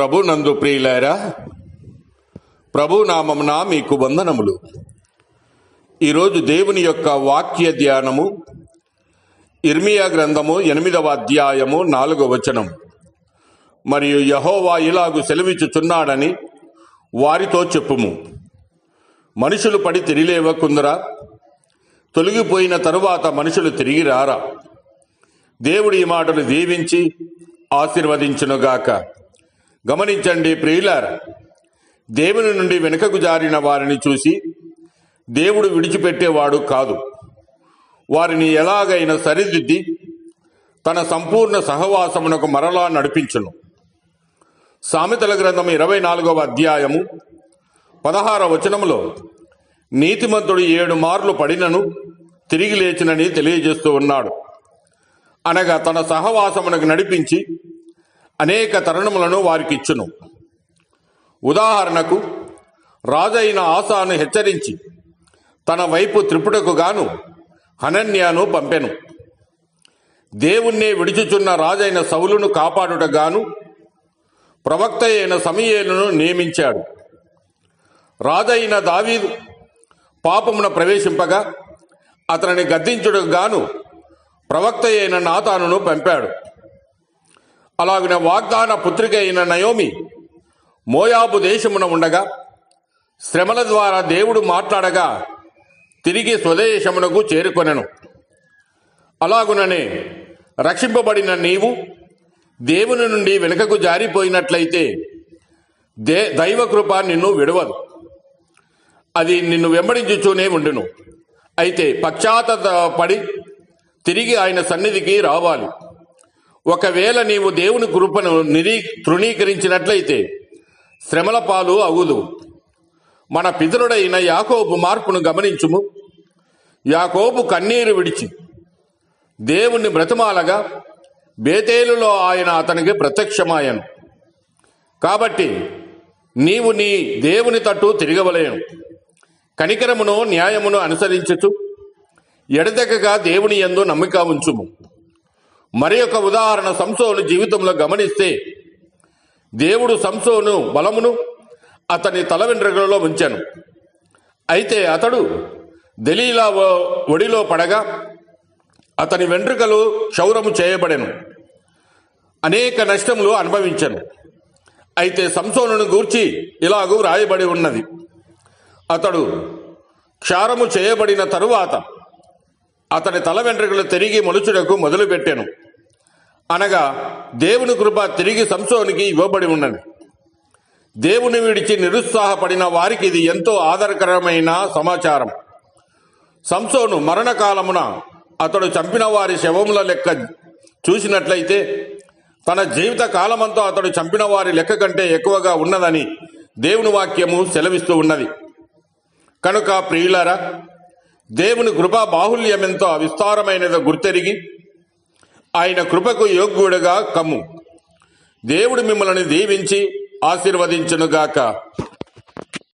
ప్రభు నందు ప్రియులారా ప్రభు నామమున మీకు వందనములు. ఈరోజు దేవుని యొక్క వాక్య ధ్యానము ఇర్మియా గ్రంథము ఎనిమిదవ అధ్యాయము నాలుగవ వచనం. మరియు యహోవా ఇలాగు సెలవిచ్చుచున్నాడని వారితో చెప్పుము. మనుషులు పడి తిరిలేవకుందరా? తొలగిపోయిన తరువాత మనుషులు తిరిగి రారా? దేవుడి ఈ మాటలు దీవించి ఆశీర్వదించునుగాక. గమనించండి ప్రియులార దేవుని నుండి వెనుకకు జారిన వారిని చూసి దేవుడు విడిచిపెట్టేవాడు కాదు. వారిని ఎలాగైనా సరిదిద్ది తన సంపూర్ణ సహవాసమునకు మరలా నడిపించును. సామెతల గ్రంథం ఇరవై నాలుగవ అధ్యాయము పదహార వచనములో నీతిమంతుడు ఏడు మార్లు పడినను తిరిగి లేచినని తెలియజేస్తూ ఉన్నాడు. అనగా తన సహవాసమునకు నడిపించి అనేక తరుణములను వారికిచ్చును. ఉదాహరణకు రాజైన ఆసాను హెచ్చరించి తన వైపు త్రిపుటకు గాను హనన్యాను పంపెను. దేవుణ్ణే విడిచుచున్న రాజైన సౌలును కాపాడుటగాను ప్రవక్త అయిన సమయేలును నియమించాడు. రాజైన దావీదు పాపమున ప్రవేశింపగా అతనిని గద్దించుటకు గాను ప్రవక్త అయిన నాతానును పంపాడు. అలాగిన వాగ్దాన పుత్రిక అయిన నయోమి మోయాబు దేశమున ఉండగా శ్రమల ద్వారా దేవుడు మాట్లాడగా తిరిగి స్వదేశమునకు చేరుకొనెను. అలాగుననే రక్షింపబడిన నీవు దేవుని నుండి వెనుకకు జారిపోయినట్లయితే దే దైవకృప నిన్ను విడవదు. అది నిన్ను వెంబడించుచూనే ఉండును. అయితే పశ్చాత్తపడి తిరిగి ఆయన సన్నిధికి రావాలి. ఒకవేళ నీవు దేవుని కృపను నిరీ తృణీకరించినట్లయితే శ్రమల పాలు అగుదు. మన పితరుడైన యాకోబు మార్పును గమనించుము. యాకోబు కన్నీరు విడిచి దేవుణ్ణి బ్రతమాలగా బేతేలులో ఆయన అతనికి ప్రత్యక్షమాయను. కాబట్టి నీవు నీ దేవుని తట్టు తిరగవలేను. కనికరమును న్యాయమును అనుసరించుచు ఎడతెగగా దేవుని యందు నమ్మిక ఉంచుము. మరి యొక్క ఉదాహరణ సంసోను జీవితంలో గమనిస్తే దేవుడు సంసోను బలమును అతని తల వెంట్రుకలలో ఉంచాను. అయితే అతడు దలీలా ఒడిలో పడగా అతని వెంట్రుకలు క్షౌరము చేయబడెను. అనేక నష్టములు అనుభవించను. అయితే సంసోనును గూర్చి ఇలాగూ రాయబడి ఉన్నది. అతడు క్షారము చేయబడిన తరువాత అతని తల వెంట్రుకలు తిరిగి మొలుచుటకు మొదలుపెట్టాను. అనగా దేవుని కృప తిరిగి సంసోనికి ఇవ్వబడి ఉన్నది. దేవుని విడిచి నిరుత్సాహపడిన వారికి ఇది ఎంతో ఆధారకరమైన సమాచారం. సంసోను మరణకాలమున అతడు చంపిన వారి శవముల లెక్క చూసినట్లయితే తన జీవిత కాలమంతా అతడు చంపిన వారి లెక్క కంటే ఎక్కువగా ఉన్నదని దేవుని వాక్యము సెలవిస్తూ ఉన్నది. కనుక ప్రియులారా దేవుని కృపా బాహుల్యమెంతో విస్తారమైనదో గుర్తెరిగి ఆయన కృపకు యోగ్యుడుగా కమ్ము. దేవుడు మిమ్మల్ని దీవించి ఆశీర్వదించునుగాక.